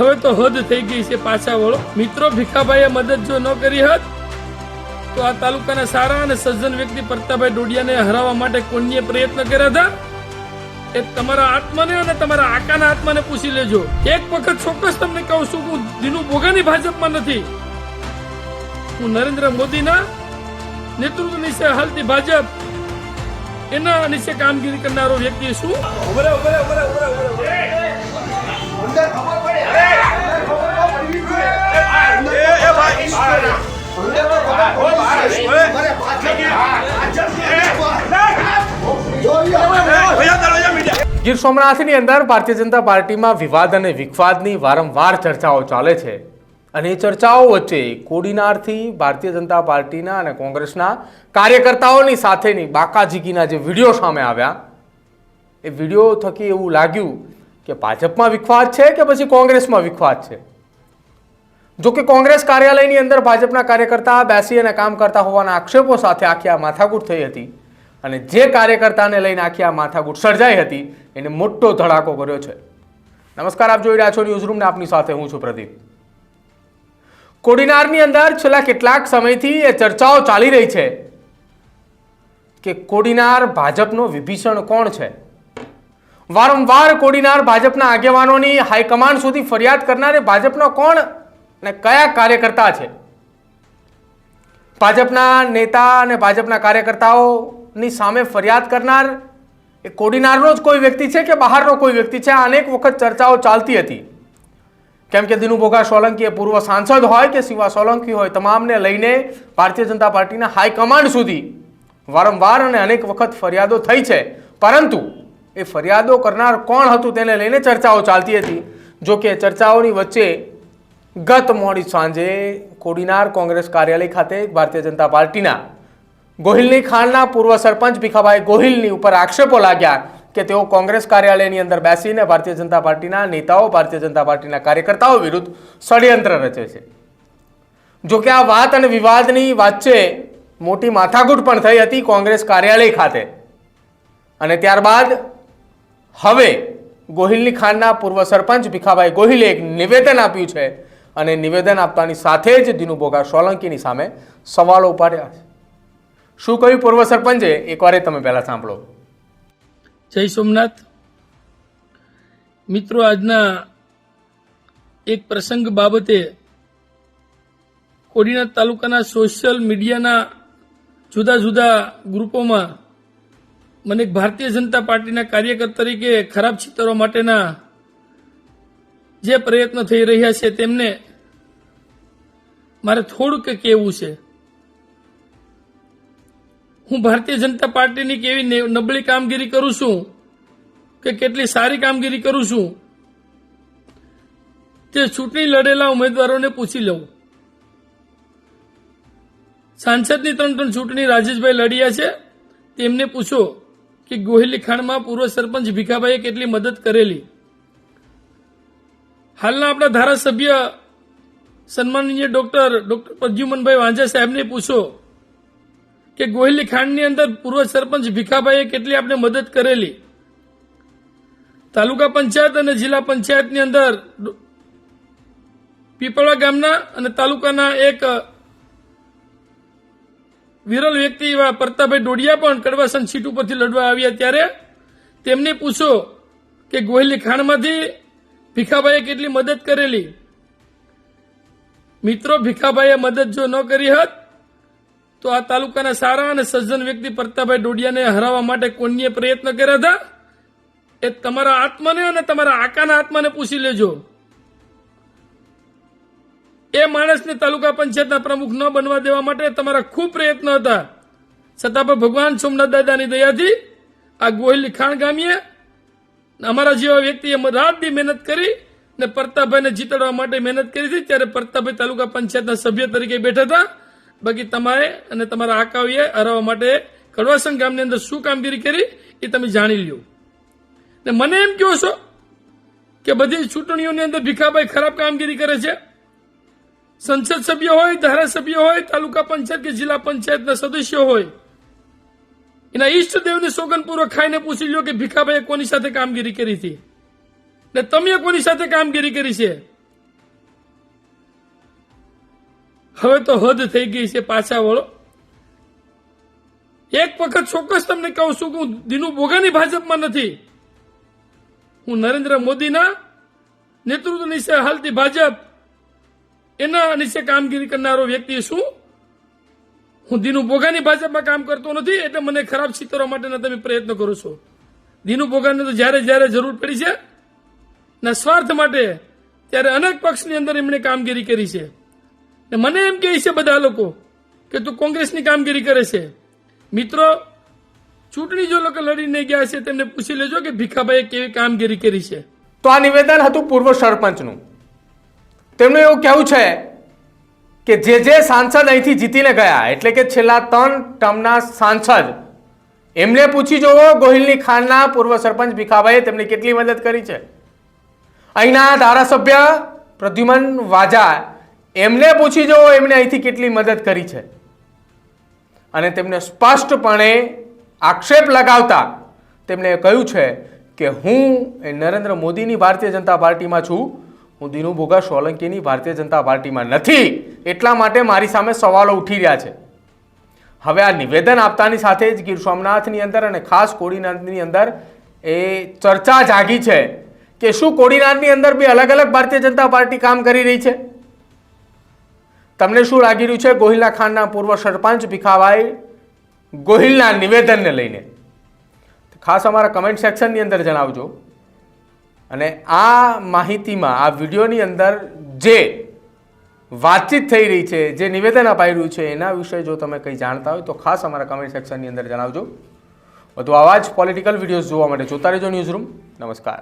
હવે તો હદ થઈ ગઈ છે પાછા વળો. મિત્રો ભીખાભાઈએ મદદ જો ન કરી હોત તો આ તાલુકાના સારા અને સજ્જન વ્યક્તિ પ્રતાપભાઈ ડોડિયાને હરાવવા માટે કોઈએ પ્રયત્ન કર્યા હતા? એ તમારા આત્માને અને તમારા આકાના આત્માને પૂછી લેજો. એક વખત ચોક્કસ તમને કહું છું હું દિનુ બોગાની ભાજપમાં નથી. હું નરેન્દ્ર મોદીના નેતૃત્વ નીચે હાલતી ભાજપ એના નીચે કામગીરી કરનારો વ્યક્તિ છું. ગીર સોમનાથની અંદર ભારતીય જનતા પાર્ટીમાં વિવાદ અને વિખવાદની વારંવાર ચર્ચાઓ ચાલે છે. અને એ ચર્ચાઓ વચ્ચે કોડીનારથી ભારતીય જનતા પાર્ટીના અને કોંગ્રેસના કાર્યકર્તાઓની સાથેની બાકાજીકીના જે વીડિયો સામે આવ્યા, એ વીડિયો થકી એવું લાગ્યું કે ભાજપમાં વિખવાદ છે કે પછી કોંગ્રેસમાં વિખવાદ છે? જો કે કોંગ્રેસ કાર્યાલયની અંદર ભાજપના કાર્યકર્તા બેસી અને કામ કરતા હોવાના આક્ષેપો સાથે આખી આ માથાકૂટ થઈ હતી. અને જે કાર્યકર્તાને લઈને આખી આ માથાકૂટ સર્જાઈ હતી, એને મોટો ધડાકો કર્યો છે. નમસ્કાર, આપ જોઈ રહ્યા છો ન્યૂઝરૂમને આપની સાથે હું છું પ્રદીપ. કોડીનારની અંદર છેલ્લા કેટલાક સમયથી એ ચર્ચાઓ ચાલી રહી છે કે કોડીનાર ભાજપનો વિભીષણ કોણ છે? વારંવાર કોડીનાર ભાજપના આગેવાનોની હાઈકમાન્ડ સુધી ફરિયાદ કરનારે ભાજપનો કોણ અને કયા કાર્યકર્તા છે? ભાજપના નેતા અને ભાજપના કાર્યકર્તાઓની સામે ફરિયાદ કરનાર એ કોડીનારનો જ કોઈ વ્યક્તિ છે કે બહારનો કોઈ વ્યક્તિ છે? આ અનેક વખત ચર્ચાઓ ચાલતી હતી. કેમ કે દિનુભોગા સોલંકી એ પૂર્વ સાંસદ હોય કે શિવા સોલંકી હોય, તમામને લઈને ભારતીય જનતા પાર્ટીના હાઈકમાન્ડ સુધી વારંવાર અને અનેક વખત ફરિયાદો થઈ છે. પરંતુ એ ફરિયાદો કરનાર કોણ હતું તેને લઈને ચર્ચાઓ ચાલતી હતી. જો કે ચર્ચાઓની વચ્ચે ગત મોડી સાંજે કોડીનાર કોંગ્રેસ કાર્યાલય ખાતે ભારતીય જનતા પાર્ટીના ગોહિલની ખાણના પૂર્વ સરપંચ ભીખાભાઈ ગોહિલની ઉપર આક્ષેપો લાગ્યા કે તેઓ કોંગ્રેસ કાર્યાલયની અંદર બેસીને ભારતીય જનતા પાર્ટીના નેતાઓ, ભારતીય જનતા પાર્ટીના કાર્યકર્તાઓ વિરુદ્ધ ષડયંત્ર રચે છે. જો કે આ વાત અને વિવાદની વચ્ચે મોટી માથાકૂટ પણ થઈ હતી કોંગ્રેસ કાર્યાલય ખાતે. અને ત્યારબાદ હવે ગોહિલની ખાનના પૂર્વ સરપંચ ભીખાભાઈ ગોહિલે એક નિવેદન આપ્યું છે અને નિવેદન આપતાની સાથે જ દિનુભોગા સોલંકીની સામે સવાલો ઉપાડ્યા છે. શું કહ્યું પૂર્વ સરપંચે? એકવાર તમે પહેલા સાંભળો. જય સોમનાથ. મિત્રો, આજના એક પ્રસંગ બાબતે કોડીનાથ તાલુકાના સોશિયલ મીડિયાના જુદા જુદા ગ્રુપોમાં મને ભારતીય જનતા પાર્ટીના કાર્યકર તરીકે ખરાબ ચિતરવા માટેના જે પ્રયત્ન થઈ રહ્યા છે તેમને મારે થોડુંક કહેવું છે. હું ભારતીય જનતા પાર્ટીની કેવી નબળી કામગીરી કરું છું કે કેટલી સારી કામગીરી કરું છું. તે ચૂંટણી લડેલા ઉમેદવારોને પૂછી લઉં. સાંસદની ત્રણ ત્રણ ચૂંટણી રાજેશભાઈ લડ્યા છે. તેમને પૂછો કે ગોહિલી ખાણમાં પૂર્વ સરપંચ ભીખાભાઈએ કેટલી મદદ કરેલી? હાલના આપણા ધારાસભ્ય સન્માનનીય ડોક્ટર ડોક્ટર પ્રદ્યુમનભાઈ વાંઝા સાહેબને પૂછો કે ગોહિલી ખાંડની અંદર પૂર્વ સરપંચ ભીખાભાઈએ કેટલી આપણે મદદ કરેલી? તાલુકા પંચાયત અને જિલ્લા પંચાયતની અંદર પીપળા ગામના અને તાલુકાના એક વિરલ વ્યક્તિ એવા પ્રતાપભાઈ ડોડિયા પણ કડવાસન સીટ ઉપરથી લડવા આવ્યા ત્યારે તેમને પૂછો કે ગોહિલી ખાણમાંથી ભીખાભાઈએ કેટલી મદદ કરેલી? મિત્રો, ભીખાભાઈએ મદદ જો ન કરી હોત, તો આ તાલુકાના સારા અને સજ્જન વ્યક્તિ પ્રતાપભાઈ ડોડિયાને હરાવવા માટે કોઈએ પ્રયત્ન કર્યા હતા? એ તમારા આત્માને અને તમારા આકાના આત્માને પૂછી લેજો. એ માણસને તાલુકા પંચાયતના પ્રમુખ ન બનવા દેવા માટે તમારા ખૂબ પ્રયત્ન હતા. છતાં પણ ભગવાન સોમનાથ દાદાની દયાથી આ ગોહિલી ખાણ ગામીએ અમારા જેવા વ્યક્તિએ રાત દી મહેનત કરી ને પ્રતાપભાઈને જીતાડવા માટે મહેનત કરી હતી, ત્યારે પ્રતાપભાઈ તાલુકા પંચાયતના સભ્ય તરીકે બેઠા હતા. બાકી તમારે અને તમારા આકાવીએ હરાવવા માટે કડવાસણ ગામની અંદર શું કામગીરી કરી, એ તમે જાણી લ્યો. ને મને એમ કહો છો કે બધી ચૂંટણીઓની અંદર ભીખાભાઈ ખરાબ કામગીરી કરે છે. સંસદ સભ્ય હોય, ધારાસભ્ય હોય, તાલુકા પંચાયત કે જિલ્લા પંચાયતના સદસ્યો હોય, એના ઈષ્ટદેવને સોગનપૂર્વક ખાઈને પૂછી લ્યો કે ભીખાભાઈએ કોની સાથે કામગીરી કરી હતી. ને તમે કોની સાથે કામગીરી કરી છે? હવે તો હદ થઈ ગઈ છે પાછા વળો. એક વખત ચોક્કસ તમને કહું છું કે હું દિનુ બોગાની ભાજપમાં નથી. હું નરેન્દ્ર મોદીના નેતૃત્વ નીચે હાલતી ભાજપ એના નીચે કામગીરી કરનારો વ્યક્તિ છું. હું દિનુ બોગાની ભાજપમાં કામ કરતો નથી એટલે મને ખરાબ ચિતરવા માટેના તમે પ્રયત્ન કરો છો. દિનુ બોગાને તો જ્યારે જ્યારે જરૂર પડી છે ના, સ્વાર્થ માટે. ત્યારે અનેક પક્ષની અંદર એમણે કામગીરી કરી છે. ને મને એમ કહે છે બધા લોકો કે તું કોંગ્રેસની કામગીરી કરે છે. મિત્રો, ચૂંટણી જો લોકો લડીને ગયા છે, તેમને પૂછી લેજો કે ભીખાભાઈએ કેવી કામગીરી કરી છે. તો આ નિવેદન હતું પૂર્વ સરપંચનું. તેમનું એવું કહેવું છે કે જે જે સાંસદ અહીંથી જીતીને ગયા, એટલે કે છેલ્લા ત્રણ ટર્મના સાંસદ, એમને પૂછી જોવો ગોહિલની ખાનના પૂર્વ સરપંચ ભીખાભાઈએ તેમની કેટલી મદદ કરી છે. અહીંના ધારાસભ્ય પ્રદ્યુમન વાજા, એમને પૂછી જોવો એમને અહીંથી કેટલી મદદ કરી છે. અને તેમને સ્પષ્ટપણે આક્ષેપ લગાવતા તેમણે કહ્યું છે કે હું એ નરેન્દ્ર મોદીની ભારતીય જનતા પાર્ટીમાં છું. હું દિનુ સોલંકીની ભારતીય જનતા પાર્ટીમાં નથી. એટલા માટે મારી સામે સવાલો ઉઠી રહ્યા છે. હવે આ નિવેદન આપતાની સાથે જ ગીર સોમનાથની અંદર અને ખાસ કોડીનાથની અંદર એ ચર્ચા જાગી છે. કે શું કોડીનારની અંદર બી અલગ અલગ ભારતીય જનતા પાર્ટી કામ કરી રહી છે? તમને શું લાગી રહ્યું છે ગોહિલના ખાનના પૂર્વ સરપંચ ભીખાભાઈ ગોહિલના નિવેદનને લઈને? ખાસ અમારા કમેન્ટ સેક્શનની અંદર જણાવજો. અને આ માહિતીમાં, આ વિડીયોની અંદર જે વાતચીત થઈ રહી છે, જે નિવેદન અપાઈ રહ્યું છે, એના વિશે જો તમે કંઈ જાણતા હોય તો ખાસ અમારા કમેન્ટ સેક્શનની અંદર જણાવજો. વધુ આવા જ પોલિટિકલ વિડીયોઝ જોવા માટે જોતા રહેજો ન્યૂઝ રૂમ નમસ્કાર.